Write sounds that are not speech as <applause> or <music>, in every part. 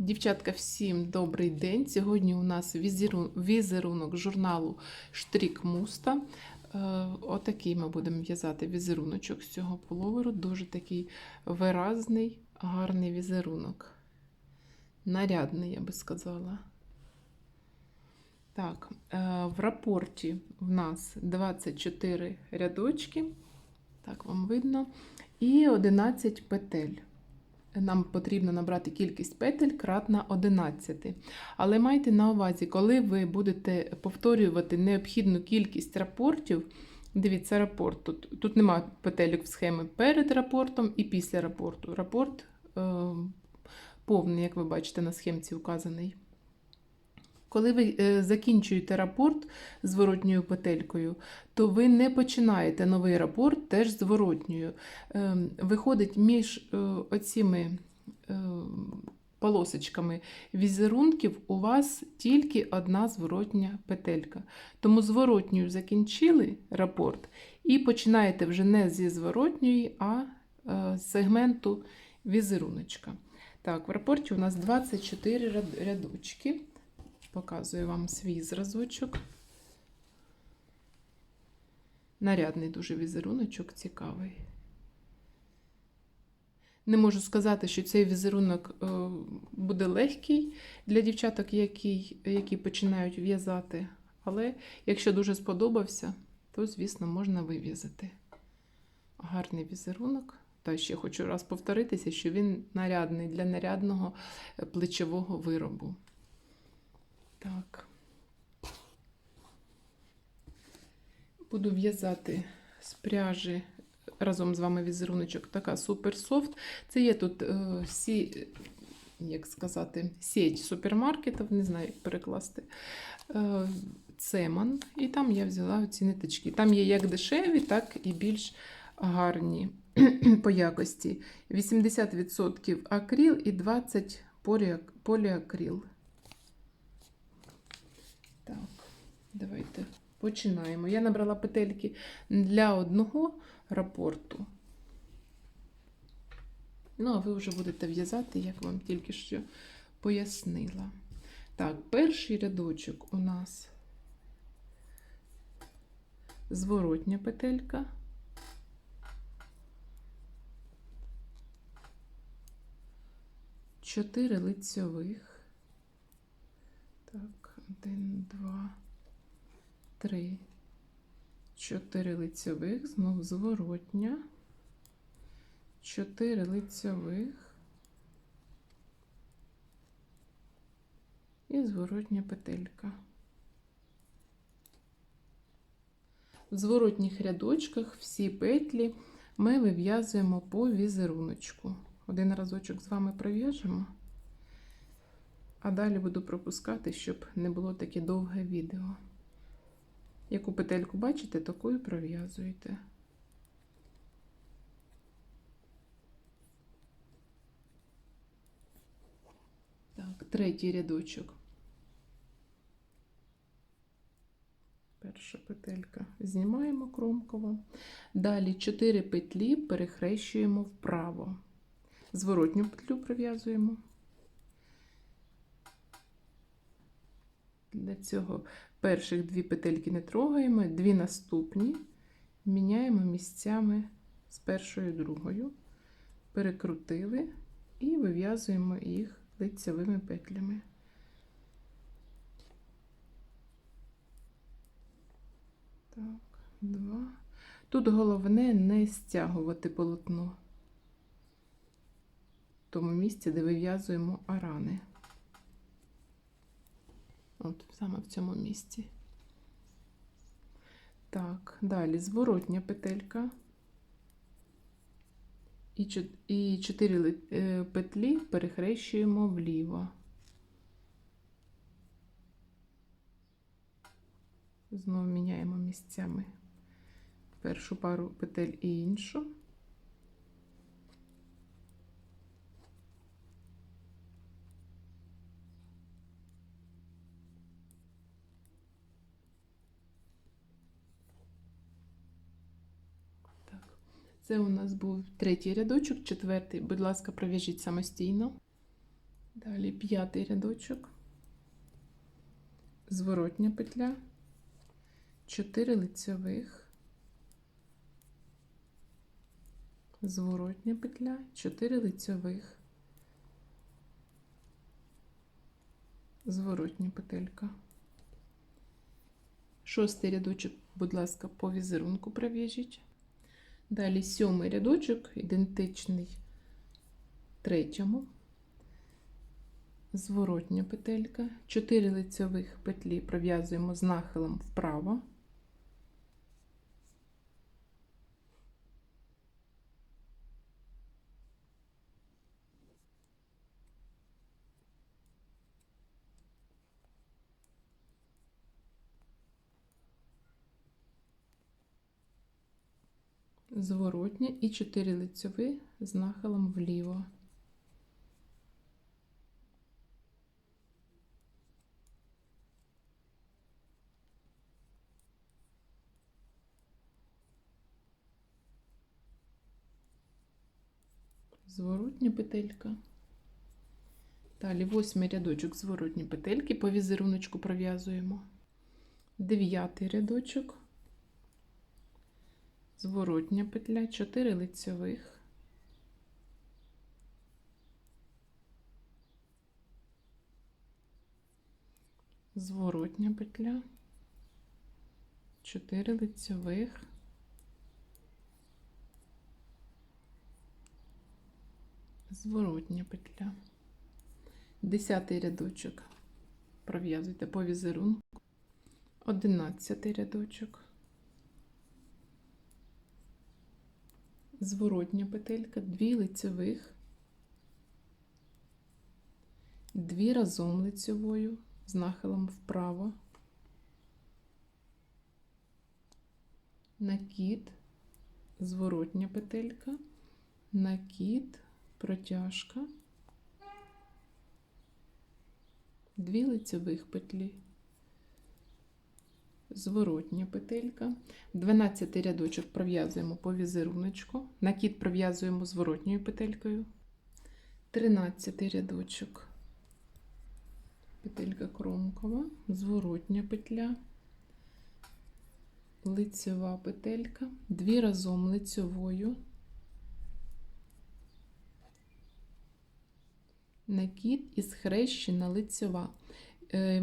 Дівчатка, всім добрий день. Сьогодні у нас візерунок журналу Штрік Муста. Е, Отакий ми будемо в'язати візеруночок з цього пуловеру. Дуже такий виразний, гарний візерунок. Нарядний, я би сказала. Так, е, в рапорті в нас 24 рядочки. Так вам видно. І 11 петель нам потрібно набрати кількість петель кратна 11. Але майте на увазі, коли ви будете повторювати необхідну кількість рапортів, дивіться рапорт. Тут, тут немає петелек в схемі перед рапортом і після рапорту. Рапорт е, повний, як ви бачите, на схемці указаний. Коли ви е, закінчуєте рапорт зворотньою петелькою, то ви не починаєте новий рапорт теж зворотньою. Е, Виходить між е, оціми е, полосочками візерунків у вас тільки одна зворотня петелька. Тому зворотньою закінчили рапорт і починаєте вже не зі зворотньої, а з сегменту візеруночка. Так, в рапорті у нас 24 рядочки. Показую вам свій зразочок. Нарядний дуже візеруночок, цікавий. Не можу сказати, що цей візерунок е, буде легкий для дівчаток, які, які починають в'язати. Але якщо дуже сподобався, то, звісно, можна вив'язати. Гарний візерунок. Та ще хочу раз повторитися, що він нарядний для нарядного е, плечового виробу. Так. Буду в'язати з пряжі разом з вами візеруночок така суперсофт. Це є тут е, сі, як сказати, сеть супермаркетів, не знаю, як перекласти. Е, Цеман. І там я взяла ці ниточки. Там є як дешеві, так і більш гарні <clears throat> по якості. 80% акріл і 20% поліак- поліакріл. Так, давайте починаємо. Я набрала петельки для одного рапорту. Ну, а ви вже будете в'язати, як вам тільки що пояснила. Так, перший рядочок у нас зворотня петелька. Чотири лицьових. Так, один, два, три, чотири лицьових, знов зворотня, чотири лицьових і зворотня петелька. В зворотніх рядочках всі петлі ми вив'язуємо по візеруночку. Один разочок з вами пров'яжемо. А далі буду пропускати, щоб не було таке довге відео. Яку петельку бачите, такою пров'язуєте. Так, третій рядочок. Перша петелька. Знімаємо кромково. Далі 4 петлі перехрещуємо вправо. Зворотню петлю пров'язуємо. Для цього перших дві петельки не трогаємо, дві наступні міняємо місцями з першою другою, перекрутили і вив'язуємо їх лицевими петлями. Так, два. Тут головне не стягувати полотно в тому місці, де вив'язуємо арани. От саме в цьому місці. Так, далі зворотня петелька. І І 4 петлі перехрещуємо вліво. Знову міняємо місцями першу пару петель і іншу. Це у нас був третій рядочок, четвертий. Будь ласка, пров'яжіть самостійно. Далі п'ятий рядочок, зворотня петля, 4 лицьових, зворотня петля, 4 лицьових, зворотня петелька. Шостий рядочок, будь ласка, по візерунку пров'яжіть. Далі сьомий рядочок, ідентичний третьому зворотня петелька, 4 лицьових петлі пров'язуємо з нахилом вправо. Зворотня і 4 лицьові з нахилом вліво. зворотня петелька. Далі восьмий рядочок зворотні петельки по візеруночку пров'язуємо. Дев'ятий рядочок, зворотня петля, 4 лицьових, зворотня петля, 4 лицьових. зворотня петля. Десятий рядочок пров'язуйте по візерунку. Одинадцятий рядочок. Зворотня петелька, дві лицьових, дві разом лицьовою з нахилом вправо, накид, зворотня петелька, накид, протяжка, дві лицьових петлі, зворотня петелька, 12 рядочок пров'язуємо по візеруночку, накид пров'язуємо зворотньою петелькою, 13 рядочок, петелька кромкова, зворотня петля, лицьова петелька, дві разом лицьовою. накид і схрещена лицьова. Е,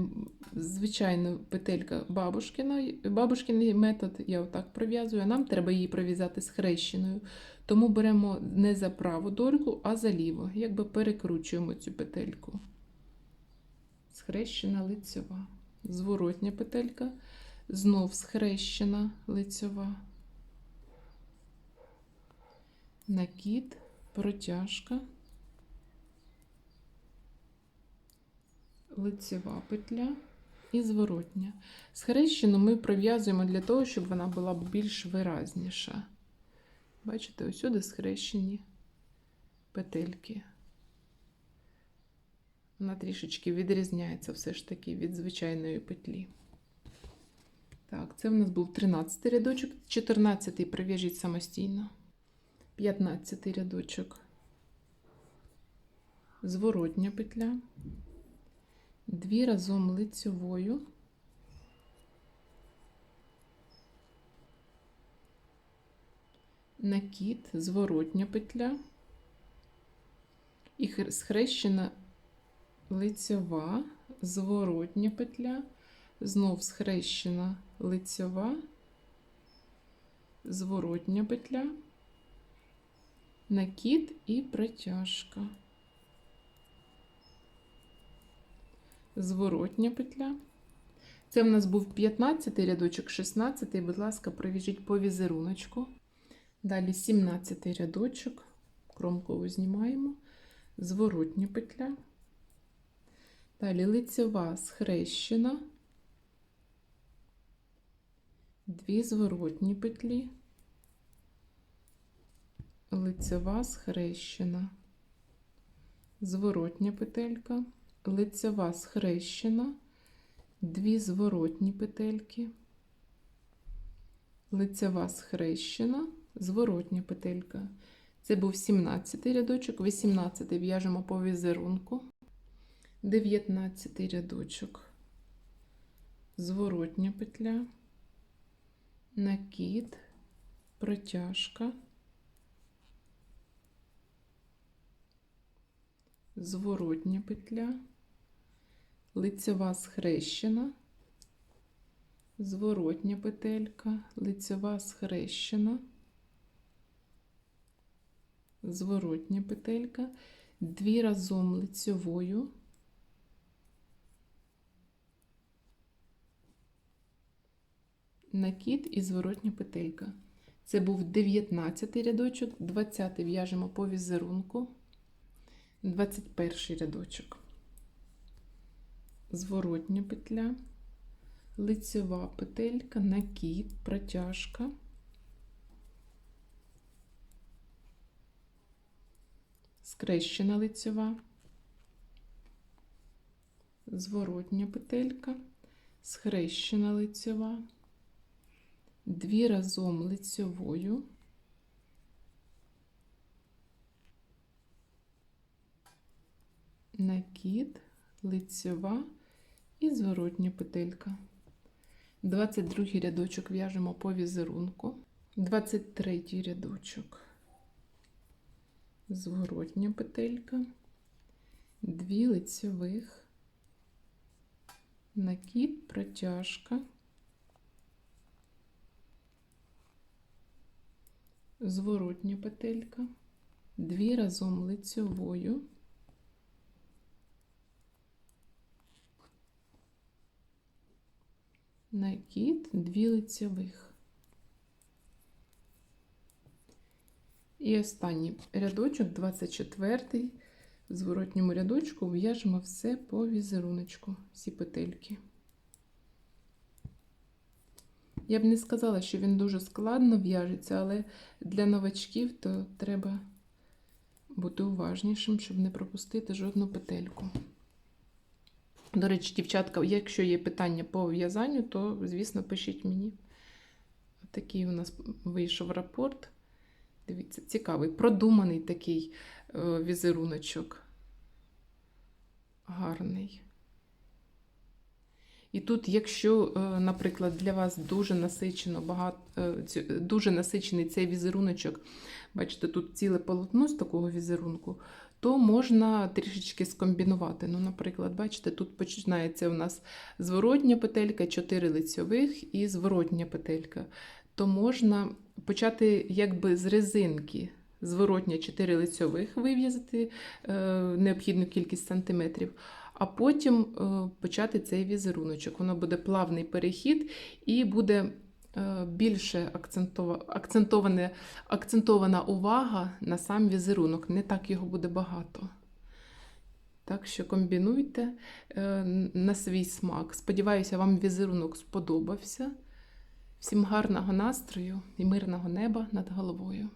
Звичайно, петелька бабушкина, бабушкиний метод, я отак пров'язую, а нам треба її пров'язати схрещеною. Тому беремо не за праву дольку, а за ліву. Якби перекручуємо цю петельку. Схрещена лицьова. Зворотня петелька, знов схрещена лицьова. Накид, протяжка. Лицева петля і зворотня. Схрещену ми пров'язуємо для того, щоб вона була більш виразніша. Бачите, усюди схрещені петельки. Вона трішечки відрізняється все ж таки від звичайної петлі. Так, це в нас був 13 рядочок, 14 прив'яжіть самостійно, 15 рядочок, зворотня петля дві разом лицьовою. Накид, зворотня петля і схрещена лицьова, зворотня петля, знов схрещена лицьова, зворотня петля, накид і протяжка. Зворотня петля. Це в нас був 15 рядочок, 16, будь ласка, провіжіть по візеруночку. Далі 17 рядочок, кромкову знімаємо, зворотня петля. Далі лицева схрещена, дві зворотні петлі, лицева схрещена, зворотня петелька лицева схрещена, дві зворотні петельки, лицева схрещена, зворотня петелька. Це був 17 рядочок, 18 в'яжемо по візерунку. 19 рядочок, зворотня петля, накид, протяжка, зворотня петля, лицьова схрещена, зворотня петелька, лицьова схрещена, зворотня петелька, дві разом лицьовою. накид і зворотня петелька. Це був 19 рядочок, 20 в'яжемо по візерунку, 21 рядочок. Зворотня петля, лицьова петелька, накид, протяжка. Скрещена лицьова, зворотня петелька, схрещена лицьова дві разом лицьовою, накид, лицьова і зворотня петелька. 22 рядочок в'яжемо по візерунку, 23 рядочок, зворотня петелька, дві лицьових, накид, протяжка. зворотня петелька, дві разом лицьовою, накид, дві лицьових. І останній рядочок, 24 в зворотньому рядочку в'яжемо все по візеруночку, всі петельки. Я б не сказала, що він дуже складно в'яжеться, але для новачків то треба бути уважнішим, щоб не пропустити жодну петельку. До речі, дівчатка, якщо є питання по в'язанню, то, звісно, пишіть мені. Такий у нас вийшов рапорт. Дивіться, цікавий, продуманий такий е, візеруночок. Гарний. І тут, якщо, е, наприклад, для вас дуже насичено багато, е, дуже насичений цей візеруночок, бачите, тут ціле полотно з такого візерунку, то можна трішечки скомбінувати. Ну, Наприклад, бачите, тут починається у нас зворотня петелька, 4 лицьових і зворотня петелька. То можна почати якби з резинки. Зворотня 4 лицьових вив'язати е, необхідну кількість сантиметрів а потім е, почати цей візеруночок. Воно буде плавний перехід і буде більше акцентована, акцентована увага на сам візерунок. Не так його буде багато. Так що комбінуйте е, на свій смак. Сподіваюся, вам візерунок сподобався. Всім гарного настрою і мирного неба над головою.